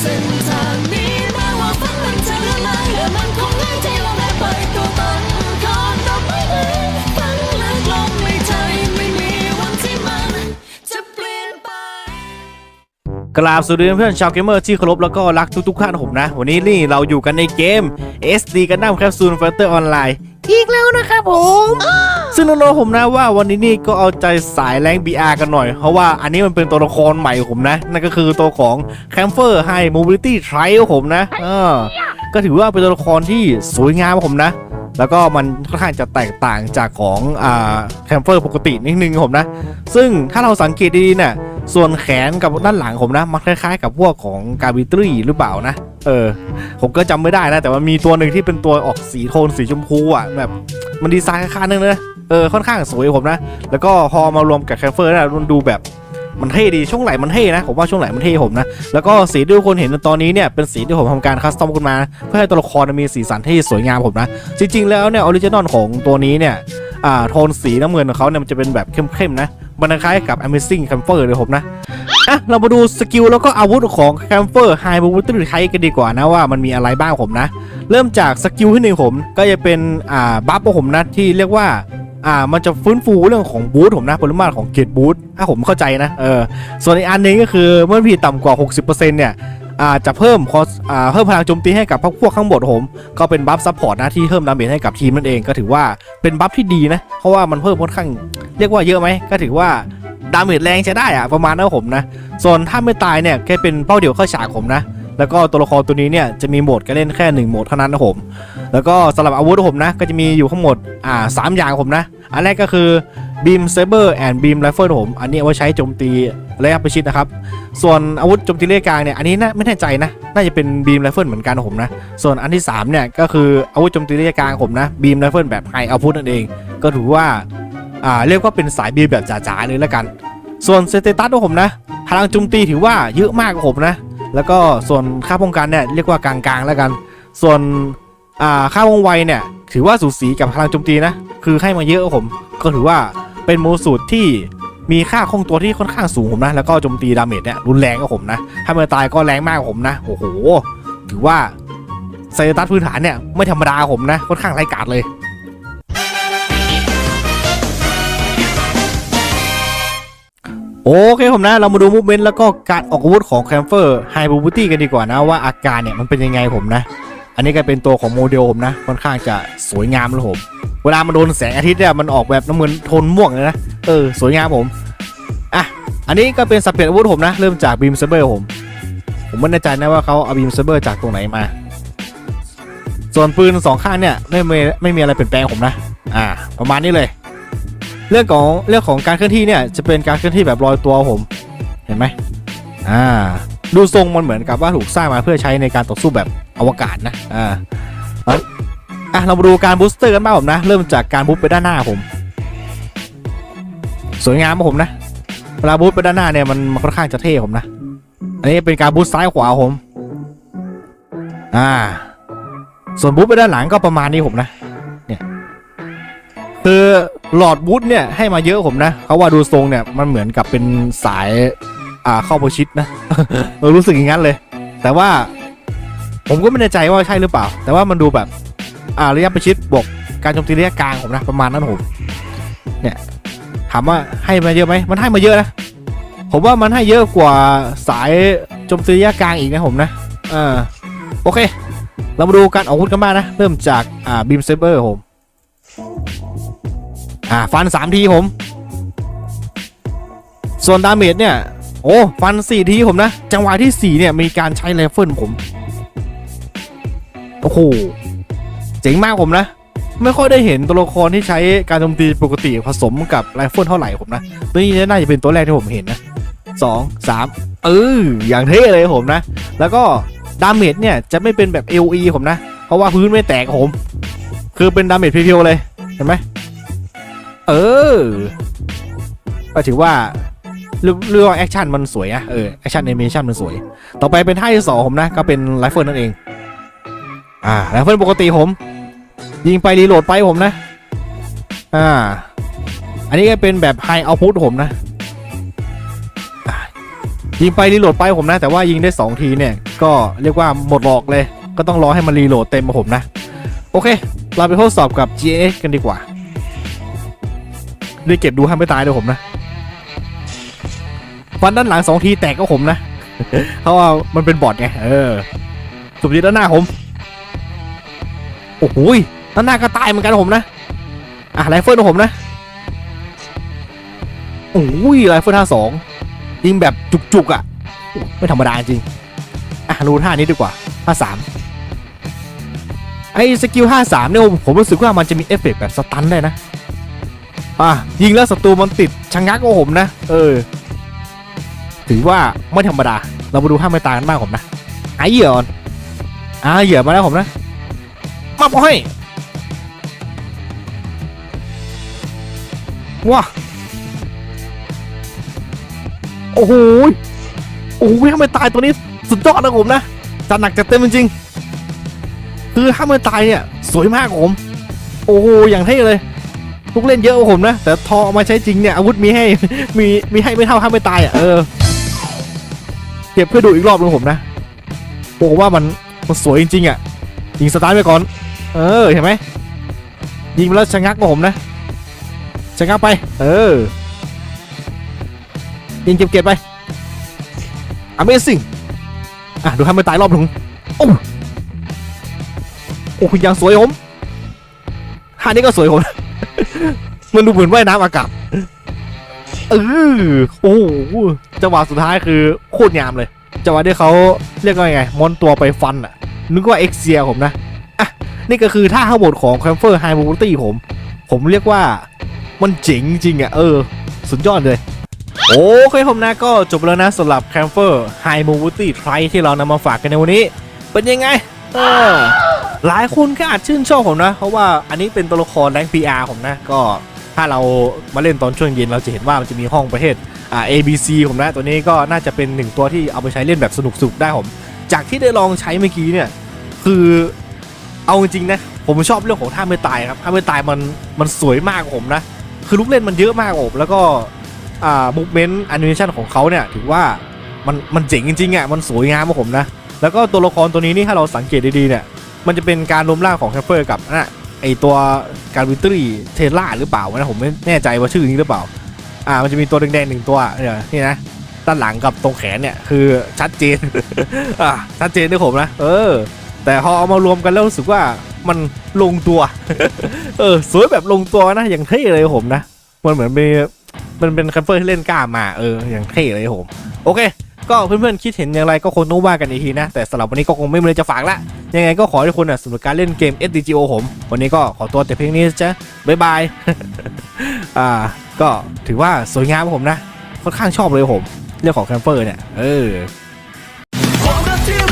เส้นทางนี้แม้ว่าฝันมันจะละลายและมันคงง่ายที่เราได้ไปตัวตนก่อนดอไม้เล็กฝันลึกลงในใจไม่มีวันที่มัน จะเปลี่ยนไปกราบสวัสดีเพื่อนๆชาวเกมเมอร์ที่เคารพแล้วก็รักทุกๆท่านผมนะ วันนี้นี่เราอยู่กันในเกม SD กันดั้มแคปซูลไฟเตอร์ออนไลน์ อีกแล้วนะครับผม ซึ่งน้องๆผมนะว่าวันนี้นี่ก็เอาใจสายแรง BR กันหน่อย เพราะว่าอันนี้มันเป็นตัวละครใหม่ของผมนะ นั่นก็คือตัวของ Camper High Mobility Trial ผมนะเออก็ถือว่าเป็นตัวละครที่สวยงามของผมนะแล้วก็มันค่อนข้างจะแตกต่างจากของอ่าแคมเปอร์ปกตินิดนึงครับผมนะ ซึ่งถ้าเราสังเกตดีๆเนี่ย ส่วนแขนกับด้านหลังผมนะ มันคล้ายๆ กับพวกของกาบิตรีหรือเปล่านะ เออ ผมก็จำไม่ได้นะ แต่ว่ามีตัวหนึ่งที่เป็นตัวออกสีโทนสีชมพูอะแบบมันดีไซน์คล้ายๆนึงนะเออค่อนข้างสวยผมนะ แล้วก็พอมารวมกับแคมเปอร์นะมันดูแบบมันเท่ดีช่วงไหลมันเท่นะผมว่าช่วงไหลมันเท่ผมนะแล้วก็สีที่ทุกคนเห็นตอนนี้เนี่ยเป็นสีที่ผมทำการคัสตอมขึ้นมา เพื่อให้ตัวละครมีสีสันที่สวยงามผมนะ จริง ๆ แล้วเนี่ยออริจินอลของตัวนี้เนี่ยอ่าโทนสีน้ำเงินของเขาเนี่ยมันจะเป็นแบบเข้มๆนะ มันคล้ายกับ Amazing Camper เลยผมนะอะเรามาดูสกิลแล้วก็อาวุธของ Camper High Mobility Type กันดีกว่านะว่ามันมีอะไรบ้างผมนะ เริ่มจากสกิลที่หนึ่งผม ก็จะเป็นอ่าบัฟของผมนะที่เรียกว่าอ่ามันจะฟื้นฟูเรื่องของบูทผมนะปริมาตรของเกตบูทถ้าผมเข้าใจนะเออส่วนอีกอันนึงก็คือเมื่อพีต่ำกว่า 60%เนี่ย อาจจะเพิ่มคอสอ่าเพิ่มพลังโจมตีให้กับพวกพวกข้างบนผม ก็เป็นบัฟซัพพอร์ตนะที่เพิ่มดาเมจให้กับทีมนั่นเองก็ถือว่าเป็นบัฟที่ดีนะเพราะว่ามันเพิ่มค่อนข้างเรียกว่าเยอะไหมก็ถือว่าดาเมจแรงใช้ได้อะประมาณนั้นผมนะ ส่วนถ้าไม่ตายเนี่ยแค่เป็นเป้าเดี่ยวเข้าฉากผมนะ แล้วก็ตัวละครตัวนี้เนี่ยจะมีโหมดการเล่นแค่หนึ่งโหมดเท่านั้นนะผม แล้วก็สำหรับอาวุธผมนะก็จะมีอยู่ทั้งหมดอ่าสามอย่างผมนะ อันแรกก็คือ Beam Saber and Beam Rifle ผม อันนี้เอาไว้ใช้โจมตีระยะประชิดนะครับ ส่วนอาวุธโจมตีระยะกลางเนี่ยอันนี้น่าไม่แน่ใจนะ น่าจะเป็น Beam Rifle เหมือนกันผมนะ ส่วนอันที่สามเนี่ยก็คืออาวุธโจมตีระยะกลางผมนะ Beam Rifle แบบไฮอาวุธนั่นเอง ก็ถือว่าอ่าเรียกว่าเป็นสายบีมแบบจ๋าๆเลยแล้วกัน ส่วนสเตตัสของผมนะพลังโจมตีถือว่าเยอะมากกว่าผมนะ แล้วก็ส่วนค่าป้องกันเนี่ยเรียกว่ากลางๆแล้วกัน ส่วนค่าว่องไวเนี่ยถือว่าสูสีกับพลังโจมตีนะ คือให้มาเยอะก็ผม ก็ถือว่าเป็นโมสูตรที่มีค่าคงตัวที่ค่อนข้างสูงผมนะ แล้วก็โจมตีดาเมจเนี่ยรุนแรงกว่าผมนะ ถ้ามันตายก็แรงมากกว่าผมนะ โอ้โห ถือว่าสเตตัสพื้นฐานเนี่ยไม่ธรรมดาผมนะ ค่อนข้างไร้กาดเลย โอเคผมนะ เรามาดูมูฟเมนต์แล้วก็การออกอาวุธของแคมเฟอร์ไฮบูบูตี้กันดีกว่านะว่าอาการเนี่ยมันเป็นยังไงผมนะ อันนี้ก็เป็นตัวของโมเดลผมนะ ค่อนข้างจะสวยงามเลยผม เวลามันโดนแสงอาทิตย์เนี่ยมันออกแบบน้ำเงินโทนม่วงเลยนะ เออ สวยงามผม อะ อันนี้ก็เป็นสับเปลี่ยนอาวุธผมนะ เริ่มจากบีมเซเบอร์ผม ผมไม่แน่ใจนะว่าเขาเอาบีมเซเบอร์จากตรงไหนมา ส่วนปืนสองข้างเนี่ยไม่มีไม่มีอะไรเปลี่ยนแปลงผมนะ อ่า ประมาณนี้เลย เรื่องของเรื่องของการเคลื่อนที่เนี่ยจะเป็นการเคลื่อนที่แบบลอยตัวผมเห็นไหมอ่าดูทรงมันเหมือนกับว่าถูกสร้างมาเพื่อใช้ในการต่อสู้แบบอวกาศนะอ่าอะเรามาดูการบูสเตอร์กันบ้างผมนะ เริ่มจากการบูสไปด้านหน้าผม สวยงามผมนะเวลาบูสไปด้านหน้าเนี่ยมันมันค่อนข้างจะเท่ผมนะอันนี้เป็นการบูสซ้ายขวาผมอ่า ส่วนบูสไปด้านหลังก็ประมาณนี้ผมนะเนี่ยคือ หลอดบูทเนี่ยให้มาเยอะผมนะเขาว่าดูทรงเนี่ยมันเหมือนกับเป็นสายอ่าเข้าประชิดนะเออรู้สึกอย่างนั้นเลย แต่ว่าผมก็ไม่แน่ใจว่าใช่หรือเปล่า แต่ว่ามันดูแบบอ่าระยะประชิดบวกการโจมตีระยะกลางผมนะประมาณนั้นผมเนี่ยถามว่าให้มาเยอะไหมมันให้มาเยอะนะผมว่ามันให้เยอะกว่าสายโจมตีระยะกลางอีกนะผมนะเออโอเค เรามาดูการออกอาวุธกันบ้างนะ เริ่มจากอ่าบีมเซเบอร์ผม อ่าฟันสามทีผม ส่วนดาเมจเนี่ย โอ้ ฟันสี่ทีผมนะ จังหวะที่สี่เนี่ย มีการใช้ไรเฟิลผม โอ้โห เจ๋งมากผมนะ ไม่ค่อยได้เห็นตัวละครที่ใช้การโจมตีปกติผสมกับไรเฟิลเท่าไหร่ผมนะ ตัวนี้น่าจะเป็นตัวแรกที่ผมเห็นนะสองสามเอออย่างเท่เลยผมนะ แล้วก็ดาเมจเนี่ยจะไม่เป็นแบบ LE ผมนะ เพราะว่าพื้นไม่แตกผม คือเป็นดาเมจเพียวๆเลย เห็นไหม เออ ก็ถือว่าเรื่องแอคชั่นมันสวยอะเออแอคชั่นแอนิเมชันมันสวย ต่อไปเป็นท่าที่สองผมนะ ก็เป็นไรเฟิลนั่นเอง อ่าไรเฟิลปกติผม ยิงไปรีโหลดไปผมนะ อ่า อันนี้ก็เป็นแบบไฮเอาพุทผมนะยิงไปรีโหลดไปผมนะ แต่ว่ายิงได้ 2 ทีเนี่ย ก็เรียกว่าหมดหลอกเลย ก็ต้องรอให้มันรีโหลดเต็มมาผมนะ โอเค เราไปทดสอบกับ GS กันดีกว่า ได้เก็บดูห้ามไม่ตายด้วยผมนะฟันด้านหลังสองทีแตกก็ผมนะเพราะว่ามันเป็นบอทไงเออสุบยีด้านหน้าผมโอ้โหยด้านหน้าก็ตายเหมือนกันผมนะอะไรเฟิลของผมนะโอ้ยไรเฟิลท่าสองยิงแบบจุกๆอะไม่ธรรมดาจริงอะดูท่านี้ดีกว่าท่าสามไอ้สกิลท่าสามเนี่ยผมรู้สึกว่ามันจะมีเอฟเฟกต์แบบสตันได้นะ อะยิงแล้วศัตรูมันติดชะงักโอ้ผมนะ เออ ถือว่าไม่ธรรมดา เรามาดูห้าไม่ตายกันบ้างผมนะไอเหยื่อก่อนอ่าเหยื่อมาแล้วผมนะ มาพอให้ว้าโอ้โหโอ้โหห้าไม่ตายตัวนี้สุดยอดนะผมนะจัดหนักจัดเต็มจริงๆคือห้าไม่ตายเนี่ย สวยมากผม โอ้โหอย่างเท่เลย ลูกเล่นเยอะกว่าผมนะ แต่ทอเอามาใช้จริงเนี่ยอาวุธมีให้มีมีให้ไม่เท่าห้ามไม่ตายอะเออเก็บเพื่อดูอีกรอบนึงผมนะโอ้โหว่ามันมันสวยจริงๆอะยิงสตาร์ทไปก่อน เออเห็นไหมยิงไปแล้วชะงักกว่าผมนะชะงักไป เออยิงเก็บเก็บไป Amazing อะดูห้ามไม่ตายรอบหนึ่งโอ้โอ้ยยังสวยผมท่านี้ก็สวยผม มันดูเหมือนว่ายน้ำอากาศเออโอ้โหจังหวะสุดท้ายคือโคตรงามเลยจังหวะที่เขาเรียกว่าไงมอนตัวไปฟันอะนึกว่าเอ็กเซียผมนะอะนี่ก็คือท่าข้างบนของ c คมเฟอร์ไฮมู t ตี้ผม ผมเรียกว่ามันเจ๋งจริงอะเออ สุดยอดเลย โอเคผมนะก็จบแล้วนะสำหรับ c คมเฟอร์ไฮมู t ตี้ไทรที่เรานำมาฝากกันในวันนี้ เป็นยังไงเออหลายคนก็อาจชื่นชอบผมนะ เพราะว่าอันนี้เป็นตัวละครแรง PR ผมนะก็ ถ้าเรามาเล่นตอนช่วงเย็นเราจะเห็นว่ามันจะมีห้องประเภทอ่า ABC ผมนะตัวนี้ก็น่าจะเป็นหนึ่งตัวที่เอาไปใช้เล่นแบบสนุกๆได้ผม จากที่ได้ลองใช้เมื่อกี้เนี่ยคือเอาจริงๆนะผมชอบเรื่องของท่าไม่ตายครับท่าไม่ตายมันมันสวยมากผมนะ คือลูกเล่นมันเยอะมากผมแล้วก็อ่ามูฟเมนต์แอนิเมชันของเขาเนี่ยถือว่ามันมันเจ๋งจริงๆอะมันสวยงามกว่าผมนะแล้วก็ตัวละครตัวนี้นี่ถ้าเราสังเกตดีๆเนี่ยมันจะเป็นการรวมร่างของแคปเปอร์กับนะ ไอตัวการวิตรีเทล่าหรือเปล่านะผมไม่แน่ใจว่าชื่อนี้หรือเปล่า อ่ามันจะมีตัวแดงๆหนึ่งตัวเนี่ยนี่นะด้านหลังกับตรงแขนเนี่ยคือชัดเจนอ่าชัดเจนด้วยผมนะเออ แต่พอเอามารวมกันแล้วรู้สึกว่ามันลงตัว เออสวยแบบลงตัวนะอย่างเท่เลยผมนะมันเหมือนเป็นมันเป็นแคปเปอร์ที่เล่นกล้ามาเอออย่างเท่เลยผม โอเค ก็เพื่อนๆคิดเห็นอย่างไรก็คงต้องว่ากันอีกทีนะ แต่สำหรับวันนี้ก็คงไม่มีอะไจะฝากละ ยังไงก็ขอให้คุณสนุกการเล่นเกม SDGO ผม วันนี้ก็ขอตัวแต่เพียงนี้จ้ะบ๊ายบายอ่าก็ถือว่าสวยงามผมนะ ค่อนข้างชอบเลยผม เรื่องของแคมเปอร์เนี่ย เออความรักที่